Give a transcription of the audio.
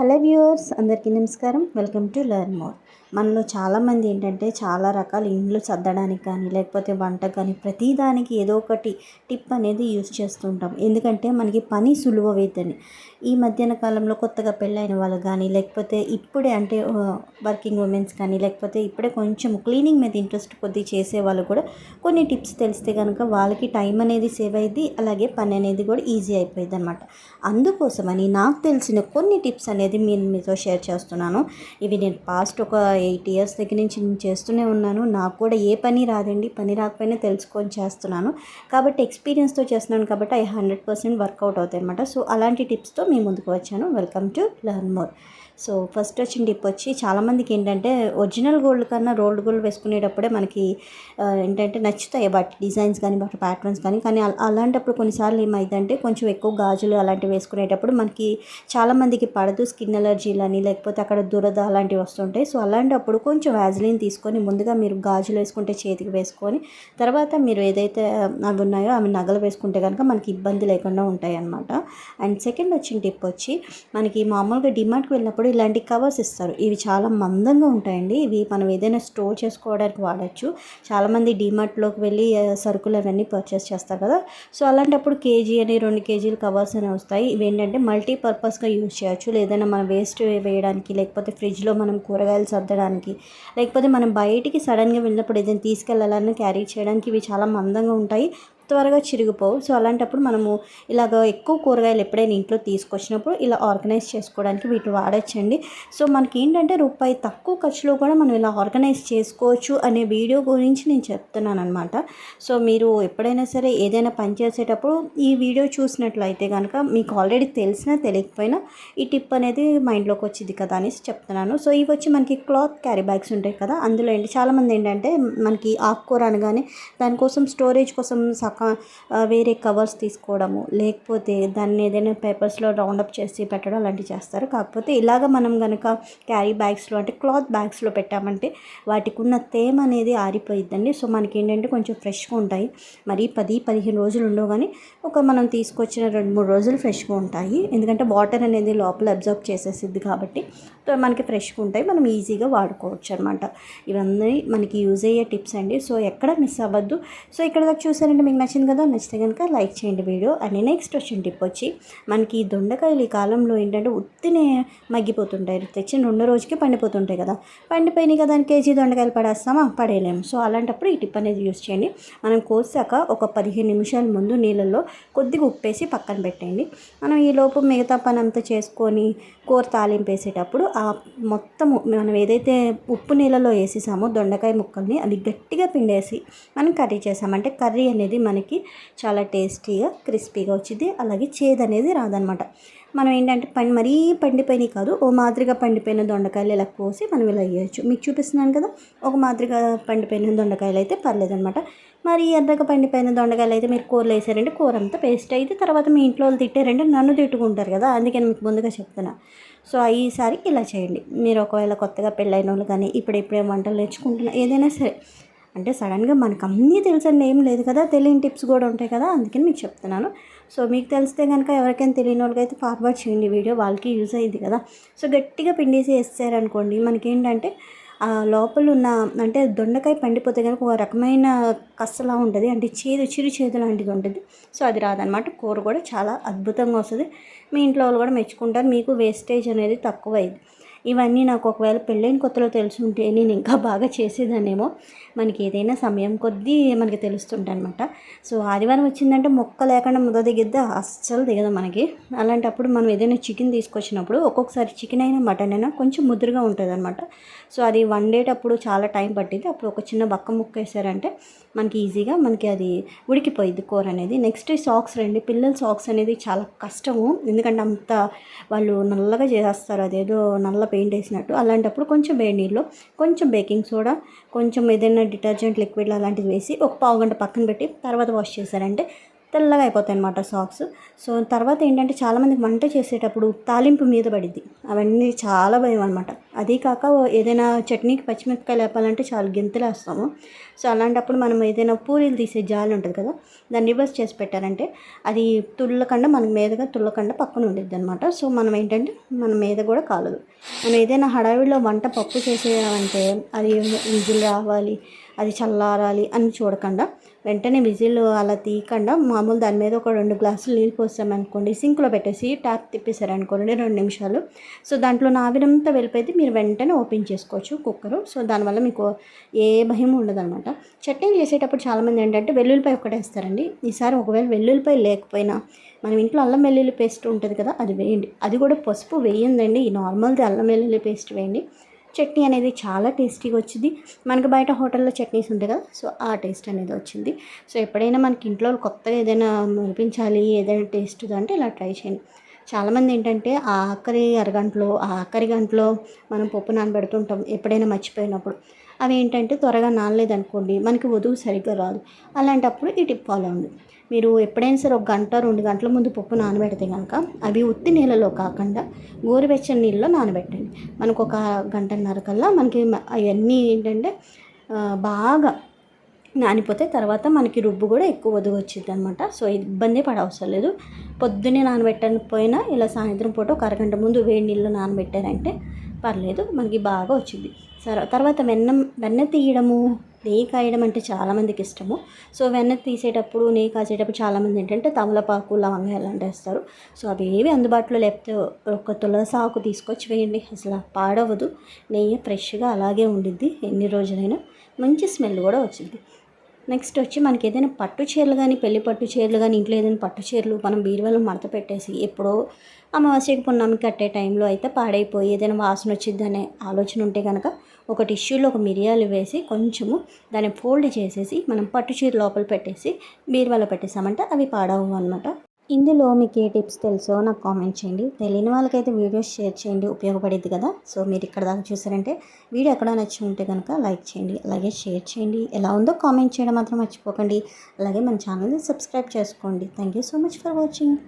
Hello viewers అందరికీ నమస్కారం. Welcome to learn more. మనలో చాలామంది ఏంటంటే చాలా రకాల ఇండ్లు సర్దడానికి కానీ లేకపోతే వంట కానీ ప్రతిదానికి ఏదో ఒకటి టిప్ అనేది యూజ్ చేస్తుంటాం ఎందుకంటే మనకి పని సులువవుతుందని ఈ మధ్యాహ్న కాలంలో కొత్తగా పెళ్ళైన వాళ్ళు కానీ లేకపోతే ఇప్పుడే అంటే వర్కింగ్ ఉమెన్స్ కానీ లేకపోతే ఇప్పుడే కొంచెం క్లీనింగ్ మీద ఇంట్రెస్ట్ కొద్ది చేసే వాళ్ళు కూడా కొన్ని టిప్స్ తెలిస్తే కనుక వాళ్ళకి టైం అనేది సేవ్ అయ్యింది అలాగే పని అనేది కూడా ఈజీ అయిపోయింది అనమాట అందుకోసమని నాకు తెలిసిన కొన్ని టిప్స్ అనేది నేను మీతో షేర్ చేస్తున్నాను. ఇవి నేను పాస్ట్ ఒక ఎయిట్ ఇయర్స్ దగ్గర నుంచి నేను చేస్తూనే ఉన్నాను. నాకు కూడా ఏ పని రాదండి. పని రాకపోయినా తెలుసుకొని చేస్తున్నాను. కాబట్టి ఎక్స్పీరియన్స్తో చేస్తున్నాను కాబట్టి ఐ హండ్రెడ్ పర్సెంట్ వర్కౌట్ అవుతాయి అనమాట సో అలాంటి టిప్స్తో మీ ముందుకు వచ్చాను. Welcome to learn more so first వచ్చిన టిప్ వచ్చి చాలామందికి ఏంటంటే ఒరిజినల్ గోల్డ్ కన్నా రోల్డ్ గోల్డ్ వేసుకునేటప్పుడే మనకి ఏంటంటే నచ్చుతాయి. బట్ డిజైన్స్ కానీ బట్ ప్యాటర్న్స్ కానీ కానీ అలాంటప్పుడు కొన్నిసార్లు ఏమైందంటే కొంచెం ఎక్కువ గాజులు అలాంటివి వేసుకునేటప్పుడు మనకి చాలామందికి పడదు స్కిన్ ఎలర్జీలు అని లేకపోతే అక్కడ దురద అలాంటివి వస్తుంటాయి. సో అలాంటప్పుడు కొంచెం వ్యాజిలిన్ తీసుకొని ముందుగా మీరు గాజులు వేసుకుంటే చేతికి వేసుకొని తర్వాత మీరు ఏదైతే అవి ఉన్నాయో అవి నగలు వేసుకుంటే కనుక మనకి ఇబ్బంది లేకుండా ఉంటాయి అన్నమాట అండ్ సెకండ్ వచ్చిన టిప్ వచ్చి మనకి మామూలుగా డిమార్ట్కి వెళ్ళినప్పుడు ఇలాంటి కవర్స్ ఇస్తారు. ఇవి చాలా మందంగా ఉంటాయండి. ఇవి మనం ఏదైనా స్టోర్ చేసుకోవడానికి వాడచ్చు. చాలామంది డిమార్ట్లోకి వెళ్ళి సరుకులు అవన్నీ పర్చేస్ చేస్తారు కదా. సో అలాంటప్పుడు కేజీ అని రెండు కేజీలు కవర్స్ అని వస్తాయి. ఇవి ఏంటంటే మల్టీపర్పస్గా యూజ్ చేయొచ్చు. లేదైనా మనం వేస్ట్ వేయడానికి లేకపోతే ఫ్రిడ్జ్లో మనం కూరగాయలు సర్దడానికి లేకపోతే మనం బయటికి సడన్గా వెళ్ళినప్పుడు ఏదైనా తీసుకెళ్ళాలని క్యారీ చేయడానికి ఇవి చాలా మందంగా ఉంటాయి. త్వరగా చిరిగిపోవు. సో అలాంటప్పుడు మనము ఇలాగ ఎక్కువ కూరగాయలు ఎప్పుడైనా ఇంట్లో తీసుకొచ్చినప్పుడు ఇలా ఆర్గనైజ్ చేసుకోవడానికి వీటిని వాడచ్చండి. సో మనకి ఏంటంటే రూపాయి తక్కువ ఖర్చులో కూడా మనం ఇలా ఆర్గనైజ్ చేసుకోవచ్చు అనే వీడియో గురించి నేను చెప్తున్నాను అనమాట సో మీరు ఎప్పుడైనా సరే ఏదైనా పని చేసేటప్పుడు ఈ వీడియో చూసినట్లయితే కనుక మీకు ఆల్రెడీ తెలిసినా తెలియకపోయినా ఈ టిప్ అనేది మైండ్లోకి వచ్చింది కదా అనేసి చెప్తున్నాను. సో ఇవి వచ్చి మనకి క్లాత్ క్యారీ బ్యాగ్స్ ఉంటాయి కదా అందులో ఏంటి? చాలామంది ఏంటంటే మనకి ఆకుకూర అనగానే దానికోసం స్టోరేజ్ కోసం సక వేరే కవర్స్ తీసుకోవడము లేకపోతే దాన్ని ఏదైనా పేపర్స్లో రౌండప్ చేసి పెట్టడం అలాంటివి చేస్తారు. కాకపోతే ఇలాగ మనం కనుక క్యారీ బ్యాగ్స్లో అంటే క్లాత్ బ్యాగ్స్లో పెట్టామంటే వాటికి ఉన్న తేమ అనేది ఆరిపోయిద్దండి. సో మనకి ఏంటంటే కొంచెం ఫ్రెష్గా ఉంటాయి. మరి పది పదిహేను రోజులు ఉండవు కానీ ఒక మనం తీసుకొచ్చిన రెండు మూడు రోజులు ఫ్రెష్గా ఉంటాయి. ఎందుకంటే వాటర్ అనేది లోపల అబ్జర్వ్ చేసేసిద్ది కాబట్టి మనకి ఫ్రెష్గా ఉంటాయి. మనం ఈజీగా వాడుకోవచ్చు అనమాట ఇవన్నీ మనకి యూజ్ అయ్యే టిప్స్ అండి. సో ఎక్కడ మిస్ అవ్వద్దు. సో ఇక్కడ దాకా చూసారంటే మీకు నచ్చింది కదా నచ్చితే కనుక లైక్ చేయండి వీడియో. అండ్ నెక్స్ట్ వచ్చిన టిప్ వచ్చి మనకి ఈ దొండకాయలు ఈ కాలంలో ఏంటంటే ఉత్తినే మగ్గిపోతుంటాయి. తెచ్చిన రెండో రోజుకే పండిపోతుంటాయి కదా. పండిపోయినాయి కదా అని కేజీ దొండకాయలు పడేస్తామా? పడేయలేము సో అలాంటప్పుడు ఈ టిప్ అనేది యూస్ చేయండి. మనం కోసాక ఒక పదిహేను నిమిషాల ముందు నీళ్ళల్లో కొద్దిగా ఉప్పేసి పక్కన పెట్టండి మనం ఈ లోపు మిగతా పని అంతా చేసుకొని కూర తాలింపేసేటప్పుడు ఆ మొత్తము మనం ఏదైతే ఉప్పు నీళ్ళలో వేసేసామో దొండకాయ ముక్కల్ని అది గట్టిగా పిండేసి మనం కర్రీ చేసామంటే కర్రీ అనేది మనకి చాలా టేస్టీగా క్రిస్పీగా వచ్చింది. అలాగే చేదు అనేది రాదనమాట మనం ఏంటంటే పండి మరీ పండిపోయినాయి కాదు ఓ మాదిరిగా పండిపోయిన దొండకాయలు ఇలా కోసి మనం ఇలా వేయచ్చు. మీకు చూపిస్తున్నాను కదా ఒక మాదిరిగా పండిపోయిన దొండకాయలు అయితే పర్లేదనమాట మరి ఎర్రగా పండిపోయిన దొండకాయలు అయితే మీరు కూరలు వేసారంటే కూర అంతా పేస్ట్ అయితే తర్వాత మీ ఇంట్లో వాళ్ళు తిట్టారంటే నన్ను తిట్టుకుంటారు కదా అందుకని మీకు ముందుగా చెప్తున్నా. సో ఈసారి ఇలా చేయండి. మీరు ఒకవేళ కొత్తగా పెళ్ళైన వాళ్ళు కానీ ఇప్పుడిప్పుడే వంటలు నేర్చుకుంటున్నా ఏదైనా సరే అంటే సడన్గా మనకు అన్నీ తెలుసండి ఏం లేదు కదా తెలియని టిప్స్ కూడా ఉంటాయి కదా అందుకని మీకు చెప్తున్నాను. సో మీకు తెలిస్తే కనుక ఎవరికైనా తెలియని వాళ్ళకైతే ఫార్వర్డ్ చేయండి వీడియో వాళ్ళకి యూజ్ అయ్యింది కదా. సో గట్టిగా పిండేసి వేస్తారనుకోండి మనకేంటంటే లోపల ఉన్న అంటే దొండకాయ పండిపోతే కనుక ఒక రకమైన కష్టలా ఉంటుంది అంటే చేదు చిరు చేదు లాంటిది ఉంటుంది. సో అది రాదనమాట. కూర కూడా చాలా అద్భుతంగా వస్తుంది. మీ ఇంట్లో వాళ్ళు కూడా మెచ్చుకుంటారు మీకు వేస్టేజ్ అనేది తక్కువ అయింది ఇవన్నీ నాకు ఒకవేళ పెళ్ళైన కొత్తలో తెలుసుంటే నేను ఇంకా బాగా చేసేదానేమో మనకి ఏదైనా సమయం కొద్దీ మనకి తెలుస్తుంటాయి అనమాట సో ఆదివారం వచ్చిందంటే మొక్క లేకుండా ముద్ద దిగిద్దా అస్సలు దిగదు మనకి. అలాంటప్పుడు మనం ఏదైనా చికెన్ తీసుకొచ్చినప్పుడు ఒక్కొక్కసారి చికెన్ అయినా మటన్ అయినా కొంచెం ముద్రగా ఉంటుంది అనమాట సో అది వండేటప్పుడు చాలా టైం పట్టింది అప్పుడు ఒక చిన్న బక్క ముక్క వేసారంటే మనకి ఈజీగా మనకి అది ఉడికిపోయింది కూర అనేది. నెక్స్ట్ సాక్స్ రండి. పిల్లల సాక్స్ అనేది చాలా కష్టము. ఎందుకంటే అంత వాళ్ళు నల్లగా చేసేస్తారు. అదేదో నల్ల పెయింట్ వేసినట్టు. అలాంటప్పుడు కొంచెం వేడి నీళ్ళు కొంచెం బేకింగ్ సోడా కొంచెం ఏదైనా డిటర్జెంట్ లిక్విడ్ అలాంటిది వేసి ఒక పావు గంట పక్కన పెట్టి తర్వాత వాష్ చేశారంటే తెల్లగా అయిపోతాయి అనమాట సాక్స్ సో తర్వాత ఏంటంటే చాలామంది వంట చేసేటప్పుడు తాలింపు మీద పడిద్ది. అవన్నీ చాలా భయం అనమాట అదీ కాక ఏదైనా చట్నీకి పచ్చిమిరపకాయలు వేపాలంటే చాలా గింతలు వేస్తాము. సో అలాంటప్పుడు మనం ఏదైనా పూరీలు తీసే జాలి ఉంటుంది కదా దాన్ని రివర్స్ చేసి పెట్టారంటే అది తుల్లకుండా మన మీదగా తుల్లకుండా పక్కన ఉండేది అనమాట సో మనం ఏంటంటే మన మీద కూడా కాలదు. మనం ఏదైనా హడావిడిలో వంట పప్పు చేసేయాలంటే అది విజులు రావాలి అది చల్లారాలి అని చూడకుండా వెంటనే విజిల్ అలా తీయకుండా మామూలు దాని మీద ఒక రెండు గ్లాసులు నీళ్ళు పోసామనుకోండి సింక్లో పెట్టేసి ట్యాప్ తిప్పేశారనుకోండి రెండు నిమిషాలు. సో దాంట్లో నావినంతా వెళ్ళిపోయింది మీరు వెంటనే ఓపెన్ చేసుకోవచ్చు కుక్కరు. సో దానివల్ల మీకు ఏ భయం ఉండదన్నమాట చట్నీ చేసేటప్పుడు చాలామంది ఏంటంటే వెల్లుల్లిపాయ ఒకటే వేస్తారండి. ఈసారి ఒకవేళ వెల్లుల్లిపాయ లేకపోయినా మనం ఇంట్లో అల్లం వెల్లుల్లి పేస్ట్ ఉంటుంది కదా అది వేయండి. అది కూడా పసుపు వేయండి ఈ నార్మల్ది అల్లం వెల్లుల్లి పేస్ట్ వేయండి. చట్నీ అనేది చాలా టేస్టీగా వచ్చింది. మనకు బయట హోటల్లో చట్నీస్ ఉంటాయి కదా సో ఆ టేస్ట్ అనేది వచ్చింది. సో ఎప్పుడైనా మనకి ఇంట్లో కొత్తగా ఏదైనా మరిపించాలి ఏదైనా టేస్ట్ అంటే ఇలా ట్రై చేయండి. చాలామంది ఏంటంటే ఆ ఆఖరి అరగంటలో ఆ ఆఖరి గంటలో మనం పప్పు నానబెడుతుంటాం ఎప్పుడైనా మర్చిపోయినప్పుడు. అవి ఏంటంటే త్వరగా నానలేదనుకోండి మనకి వధువు సరిగ్గా రాదు. అలాంటప్పుడు ఈ టిప్ ఫాలో అవ్వండి. మీరు ఎప్పుడైనా సరే ఒక గంట రెండు గంటల ముందు పప్పు నానబెడితే కనుక అవి ఉత్తి నీళ్ళలో కాకుండా గోరువెచ్చని నీళ్ళలో నానబెట్టండి. మనకు ఒక గంటన్నర కల్లా మనకి అవన్నీ ఏంటంటే బాగా నానిపోతే తర్వాత మనకి రుబ్బు కూడా ఎక్కువ వదుగు వచ్చింది అనమాట సో ఇబ్బంది పడవసరం లేదు. పొద్దున్నే నానబెట్టకపోయినా ఇలా సాయంత్రం పూట ఒక అరగంట ముందు వేడి నీళ్ళు నానబెట్టారంటే పర్లేదు మనకి బాగా వచ్చింది. సరే తర్వాత వెన్న వెన్న తీయడము నెయ్యి కాయడం అంటే చాలామందికి ఇష్టము. సో వెన్న తీసేటప్పుడు నెయ్యి కాసేటప్పుడు చాలామంది ఏంటంటే తమలపాకు లవంగా ఇలాంటి వేస్తారు. సో అవి ఏవి అందుబాటులో లేకపోతే ఒక తులసాకు తీసుకొచ్చి వేయండి. అసలు పాడవదు. నెయ్యి ఫ్రెష్గా అలాగే ఉండిద్ది. ఎన్ని రోజులైనా మంచి స్మెల్ కూడా వచ్చింది. నెక్స్ట్ వచ్చి మనకి ఏదైనా పట్టు చీరలు కానీ పెళ్ళి పట్టు చీరలు కానీ ఇంట్లో ఏదైనా పట్టు చీరలు మనం బీరువాలో మడత పెట్టేసి ఎప్పుడో అమావాస్యకి పున్నమి కట్టే టైంలో అయితే పాడైపోయి ఏదైనా వాసన వచ్చింది అనే ఆలోచన ఉంటే కనుక ఒక టిష్యూలో ఒక మిరియాలు వేసి కొంచెము దాన్ని ఫోల్డ్ చేసేసి మనం పట్టు చీర లోపల పెట్టేసి బీరువాలో పెట్టేసామంటే అవి పాడవు అనమాట ఇందులో మీకు ఏ టిప్స్ తెలుసో నాకు కామెంట్ చేయండి. తెలియని వాళ్ళకైతే వీడియోస్ షేర్ చేయండి ఉపయోగపడేది కదా. సో మీరు ఇక్కడ దాకా చూసారంటే వీడియో ఎక్కడ నచ్చి ఉంటే కనుక లైక్ చేయండి అలాగే షేర్ చేయండి. ఎలా ఉందో కామెంట్ చేయడం మాత్రం మర్చిపోకండి. అలాగే మన ఛానల్ని సబ్స్క్రైబ్ చేసుకోండి. Thank you so much for watching.